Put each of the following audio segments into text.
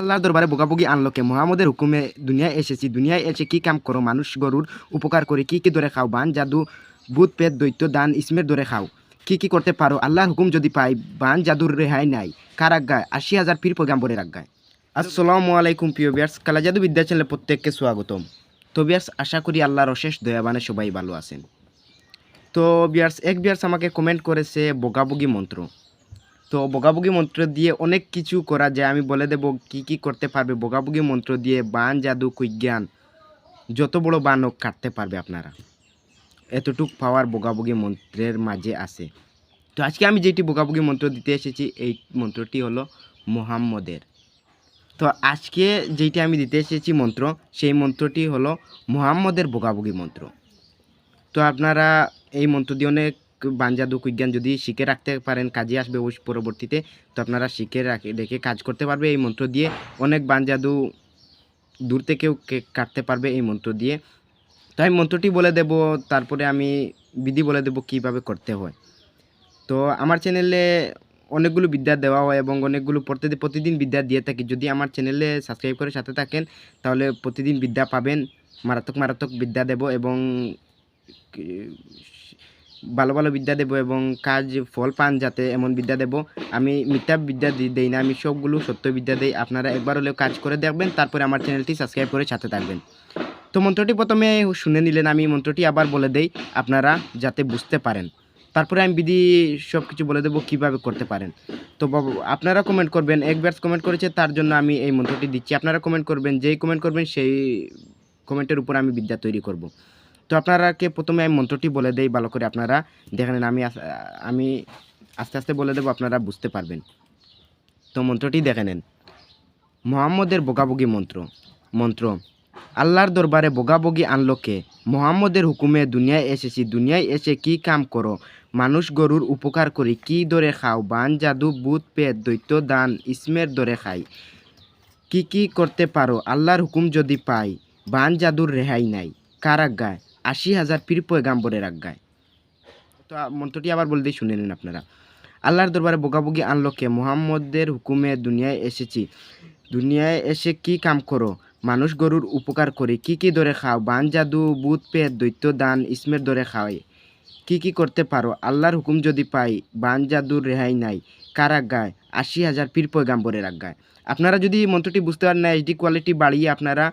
আল্লাহর দরবারে বগাবগি আনলোকে। মোহাম্মদের হুকুমে দুনিয়ায় এসেছি, দুনিয়ায় এসে কি কাম করো? মানুষ গরুর উপকার করে কি কি ধরে খাও? বান, জাদু, ভূত পেট দৈত্য, দান, ইসমের ধরে খাও। কি কি করতে পারো? আল্লাহর হুকুম যদি পাই, বান, জাদুর রেহাই নাই। কার আজ্ঞায়? আশি হাজার পীর পৈগাম্বরের আজ্ঞায়। আসসালামু আলাইকুম, প্রিয় বিয়ার্স কালা জাদু বিদ্যা চ্যানেলে প্রত্যেককে স্বাগতম। তো বিয়ার্স আশা করি আল্লাহর অশেষ দয়াবানে সবাই ভালো আছেন। তো বিয়ার্স এক বিয়ার্স আমাকে কমেন্ট করেছে বগাবগি মন্ত্র। তো বগাবগি মন্ত্র দিয়ে অনেক কিছু করা যায়। আমি বলে দেব কি কি করতে পারবে বগাবগি মন্ত্র দিয়ে বান, জাদু, কুজ্ঞান, যত বড় বান হোক কাটতে পারবে আপনারা। এতটুক পাওয়ার বগাবগি মন্ত্রের মাঝে আছে। তো আজকে আমি যেটি বগাবগি মন্ত্র দিতে এসেছি, এই মন্ত্রটি হলো মোহাম্মদের। তো আজকে যেইটি আমি দিতে এসেছি মন্ত্র, সেই মন্ত্রটি হলো মোহাম্মদের বগাবগি মন্ত্র। তো আপনারা এই মন্ত্র দিয়ে অনেক বানজাদু কুজ্ঞান যদি শিখে রাখতে পারেন, কাজে আসবে ওই পরবর্তীতে, তো আপনারা শিখে রাখে রেখে কাজ করতে পারবে এই মন্ত্র দিয়ে। অনেক বানজাদু দূর থেকেও কাটতে পারবে এই মন্ত্র দিয়ে। তো আমি মন্ত্রটি বলে দেব, তারপরে আমি বিধি বলে দেব কীভাবে করতে হয়। তো আমার চ্যানেলে অনেকগুলো বিদ্যা দেওয়া হয় এবং অনেকগুলো প্রতিদিন প্রতিদিন বিদ্যা দিয়ে থাকি। যদি আমার চ্যানেলে সাবস্ক্রাইব করে সাথে থাকেন, তাহলে প্রতিদিন বিদ্যা পাবেন। মারাত্মক মারাত্মক বিদ্যা দেব এবং ভালো ভালো বিদ্যা দেব এবং কাজ ফল পান যাতে এমন বিদ্যা দেব। আমি মিথ্যা বিদ্যা দেই না, আমি সবগুলো সত্য বিদ্যা দেই। আপনারা একবার হলেও কাজ করে দেখবেন, তারপরে আমার চ্যানেলটি সাবস্ক্রাইব করে সাথে থাকবেন। তো মন্ত্রটি প্রথমে শুনে নিলেন, আমি মন্ত্রটি আবার বলে দেই, আপনারা যাতে বুঝতে পারেন। তারপরে আমি বিধি সব কিছু বলে দেবো, কীভাবে করতে পারেন। তো আপনারা কমেন্ট করবেন, এক ব্যাটস কমেন্ট করেছে, তার জন্য আমি এই মন্ত্রটি দিচ্ছি। আপনারা কমেন্ট করবেন, যেই কমেন্ট করবেন, সেই কমেন্টের উপর আমি বিদ্যা তৈরি করব। তো আপনারাকে প্রথমে আমি মন্ত্রটি বলে দেই, ভালো করে আপনারা দেখে নেন। আমি আমি আস্তে আস্তে বলে দেবো, আপনারা বুঝতে পারবেন। তো মন্ত্রটি দেখে নেন। মোহাম্মদের বগাবগি মন্ত্র। মন্ত্র, আল্লাহর দরবারে বগাবগি আনলো কে? মোহাম্মদের হুকুমে দুনিয়ায় এসেছি, দুনিয়ায় এসে কি কাম করো? মানুষ গরুর উপকার করি, কি দরে খাও? বান, জাদু বুত পেট, দৈত্য, দান, ইসমের দরে খাই। কি কি করতে পারো? আল্লাহর হুকুম যদি পাই, বান, জাদুর রেহাই নাই। কার আজ্ঞায় আশি হাজার পীর পয়গাম্বরের আজ্ঞায়। তো মন্ত্রটি আবার বলে দিই শুনে নিন আপনারা। আল্লাহর দরবারে বগাবগি আনলো কে? মোহাম্মদের হুকুমে দুনিয়ায় এসেছি। দুনিয়ায় এসে কি কাম করো? মানুষ গরুর উপকার করে। কি কি ধরে খাও? বান, জাদু বুধ পেট, দৈত্য, দান, ইসমের ধরে খাওয়াই। কি কি করতে পারো? আল্লাহর হুকুম যদি পাই, বান জাদুর রেহাই নাই। কার আজ্ঞায়? আশি হাজার পীর পয়গাম্বরের আজ্ঞায়। আপনারা যদি মন্ত্রটি বুঝতে পারেন না এইচডি কোয়ালিটি বাড়িয়ে আপনারা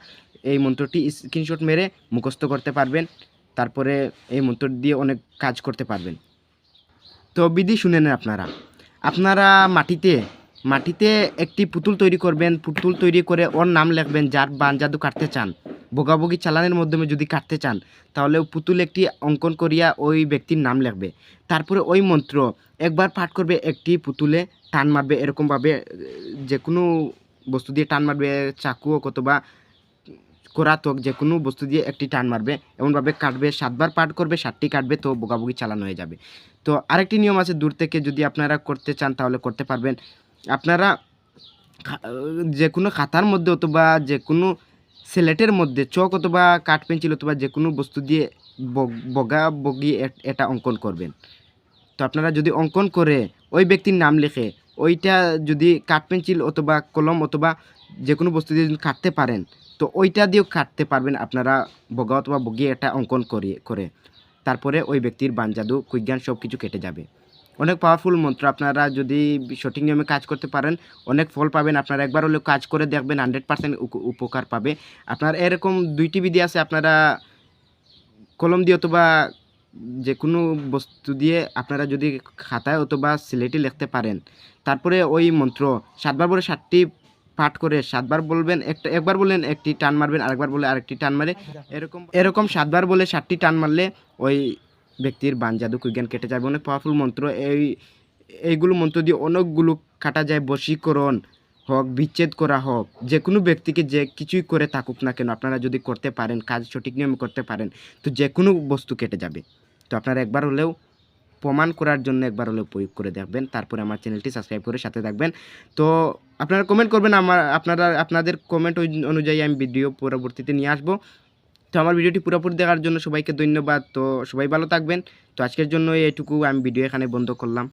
এই মন্ত্রটি স্ক্রিনশট মেরে মুখস্থ করতে পারবেন, তারপরে এই মন্ত্র দিয়ে অনেক কাজ করতে পারবেন। তো বিধি শুনে নেন আপনারা। আপনারা মাটিতে মাটিতে একটি পুতুল তৈরি করবেন, পুতুল তৈরি করে ওর নাম লিখবেন, যার বান জাদু কাটতে চান। বগাবগি চালানের মাধ্যমে যদি কাটতে চান, তাহলে পুতুল একটি অঙ্কন করিয়া ওই ব্যক্তির নাম লিখবে। তারপরে ওই মন্ত্র একবার পাঠ করবে, একটি পুতুলে টান মারবে, এরকমভাবে যে কোনো বস্তু দিয়ে টান মারবে, চাকু অথবা হোক যে কোনো বস্তু দিয়ে একটি টান মারবে, এমনভাবে কাটবে, সাতবার পাঠ করবে, সাতটি কাটবে, তো বগাবগি চালানো হয়ে যাবে। তো আরেকটি নিয়ম আছে দূর থেকে যদি আপনারা করতে চান তাহলে করতে পারবেন। আপনারা যে কোনো খাতার মধ্যে অথবা যে কোনো স্লেটের মধ্যে চক অথবা কাঠ, পেন্সিল অথবা যে কোনো বস্তু দিয়ে বগ- বগা এটা অঙ্কন করবেন। তো আপনারা যদি অঙ্কন করে ওই ব্যক্তির নাম লিখে ওইটা যদি কাঠ, পেন্সিল অথবা কলম অথবা যে কোনো বস্তু দিয়ে কাটতে পারেন তো ওইটা দিয়েও কাটতে পারবেন আপনারা বগা অথবা বগি একটা অঙ্কন করিয়ে করে। তারপরে ওই ব্যক্তির বানজাদু কুইজ্ঞান সব কিছু কেটে যাবে। অনেক পাওয়ারফুল মন্ত্র। আপনারা যদি সঠিক নিয়মে কাজ করতে পারেন, অনেক ফল পাবেন। আপনারা একবার হলেও কাজ করে দেখবেন হান্ড্রেড পার্সেন্ট উপকার পাবে। আপনার এরকম দুইটি বিধি আছে, আপনারা কলম দিয়ে অথবা যে কোনো বস্তু দিয়ে আপনারা যদি খাতায় অথবা সিলেটে লিখতে পারেন। তারপরে ওই মন্ত্র, সাতবার বলে সাতটি পাঠ করে সাতবার বলবেন, একটা, একবার বললেন, একটি টান মারবেন, আরেকবার বলে আরেকটি টান মারে। এরকম এরকম সাতবার বলে সাতটি টান মারলে ওই ব্যক্তির বানজাদু কুজ্ঞান কেটে যাবে। অনেক পাওয়ারফুল মন্ত্র। এই, এইগুলো মন্ত্র দিয়ে অনেকগুলো কাটা যায়। বশীকরণ হোক, বিচ্ছেদ করা হোক যে কোনো ব্যক্তিকে যে কিছুই করে থাকুক না কেন, আপনারা যদি করতে পারেন, কাজ সঠিক নিয়মে করতে পারেন, তো যে কোনো বস্তু কেটে যাবে। তো আপনারা একবার হলেও প্রমাণ করার জন্য একবার হলে প্রয়োগ করে দেখবেন। তারপরে আমার চ্যানেলটি সাবস্ক্রাইব করে সাথে থাকবেন। তো আপনারা কমেন্ট করবেন, আমার আপনারা, আপনাদের কমেন্ট অনুযায়ী আমি ভিডিও পরবর্তীতে নিয়ে আসব। তো আমার ভিডিওটি পুরোপুরি দেখার জন্য সবাইকে ধন্যবাদ। তো সবাই ভালো থাকবেন। তো আজকের জন্য এইটুকু আমি ভিডিও এখানে বন্ধ করলাম।